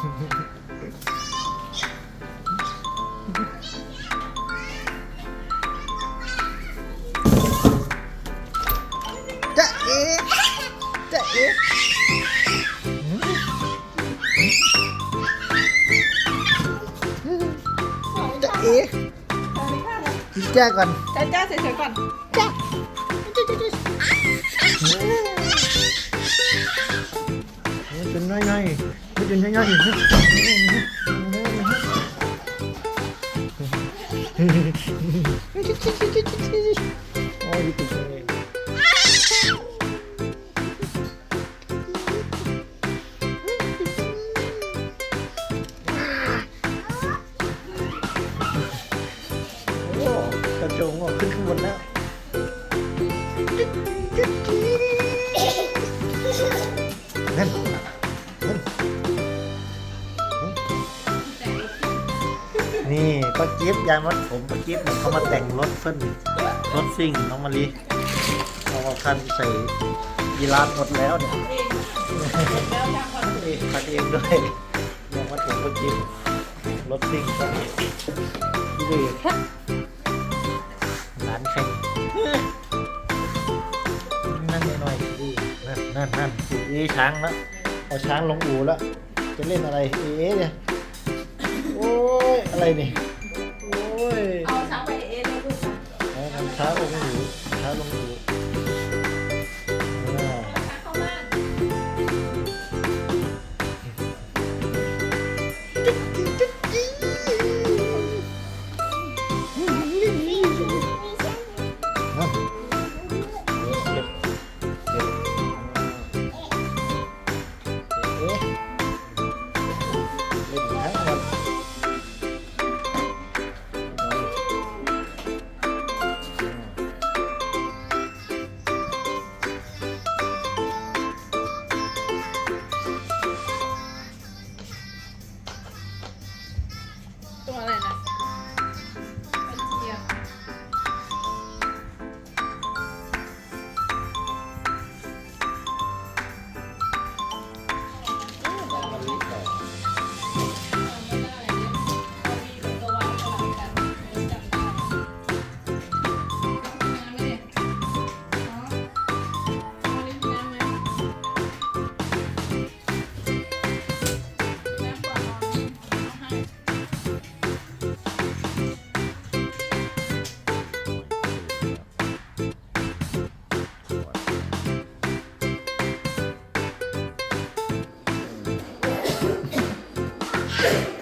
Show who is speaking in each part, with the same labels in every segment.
Speaker 1: จะเอ๋จะเอ๋จะเอ๋กินแจ้ก่อน
Speaker 2: จ้าจ้าเฉยๆก่อน
Speaker 1: จ้าเป็นน้อยๆ gel gel gel gel. Hehehehe ป้าจิ๊บยายมัดผมป้าจิ๊บเนี่ยเขามาแต่งรถเฟิ่นรถซิ่งน้องมะลิเอาคันใส่ยีราฟหมดแล้วเนี่ย
Speaker 2: แล้วยังก่อน
Speaker 1: นี่คันเองด้วยยายมัดผมป้าจิ๊บรถซิ่งดูครับร้านใครนั่นหน่อยดินั่นนั่นนั่นเอช้างแล้วเอาช้างลงอู่แล้วจะเล่นอะไรเอ๊ะเนี่ยโอ้ยอะไรนี่
Speaker 2: เอา
Speaker 1: ทำช้ Thank you.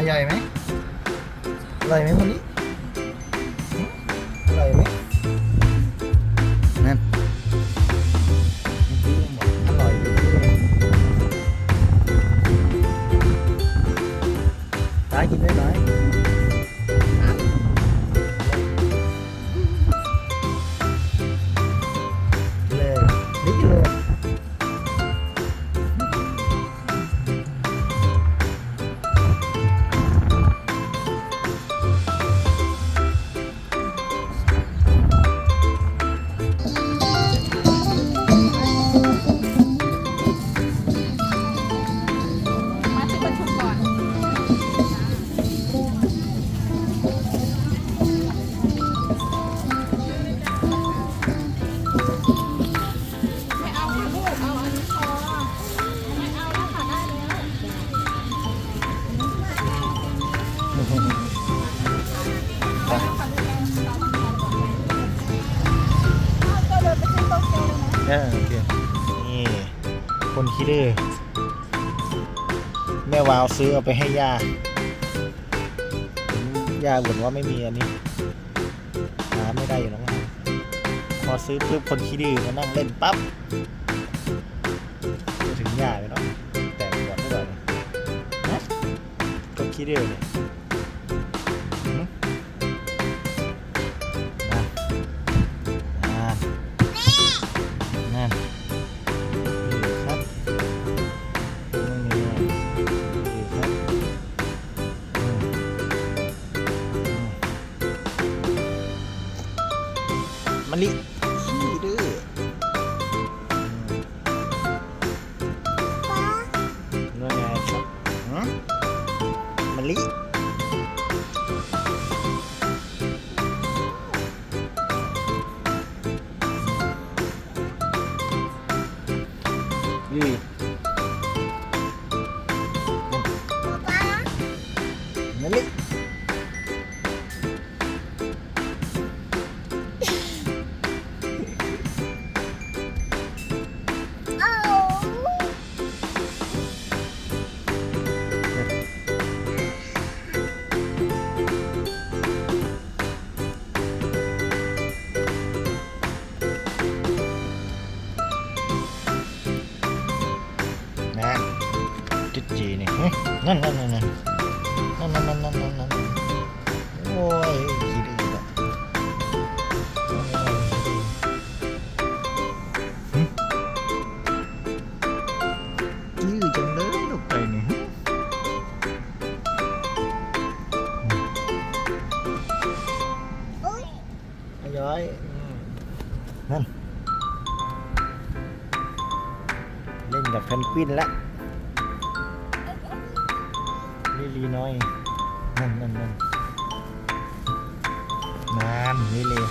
Speaker 1: อ
Speaker 2: ร่
Speaker 1: อย
Speaker 2: ไหมอ
Speaker 1: ร่อยไหมคนนี้หืมอร่อยไหมนั่นอร่อยอยู่ตากินได้ไหม
Speaker 2: คนคิดดื้
Speaker 1: อแม่วาวซื้อเอาไปให้ย่าย่าบ่นว่าไม่มีอันนี้หาไม่ได้อยู่แล้วพอซื้อปุ๊บคนคิดดื้อมานั่งเล่นปั๊บถึงย่าเลยเนาะแต่ก่อนไม่ก่อนนะคนคิดดื้อเนี่ย นั่นนั่นนั่นนั่นนั่นนั่นนั่นนั่นนั่นนั่นโอ้ยขี้ดื้อละหึดื้อจังเลยลูกไปนี่หึไอ้ย้อยอืมนั่นเล่นกับเพนกวินละลิลี Illinois นั่นนั่นนั่นนานนี่เลย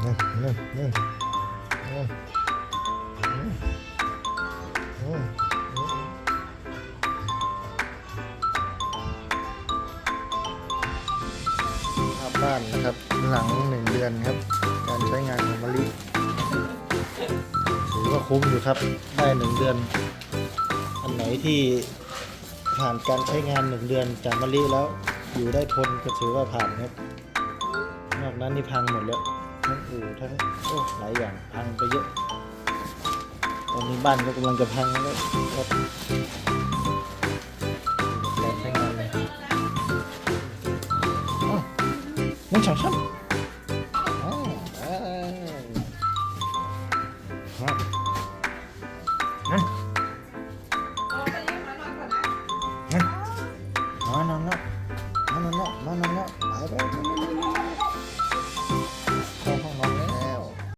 Speaker 1: เร็วเร็วเร็วเร็ว บ้านนะครับ หลังหนึ่งเดือนครับ การใช้งานของมะลิถือว่าคุ้มอยู่ครับ ได้หนึ่งเดือน อันไหนที่ผ่านการใช้งานหนึ่งเดือนจากมะลิแล้วอยู่ได้ทนก็ถือว่าผ่านครับ นอกนั้นนี่พังหมดแล้วทั้งอู่ทั้งโอ้หลายอย่างพังไปเยอะ ตอนนี้บ้านก็กำลังจะพังแล้วครับ 괜찮죠?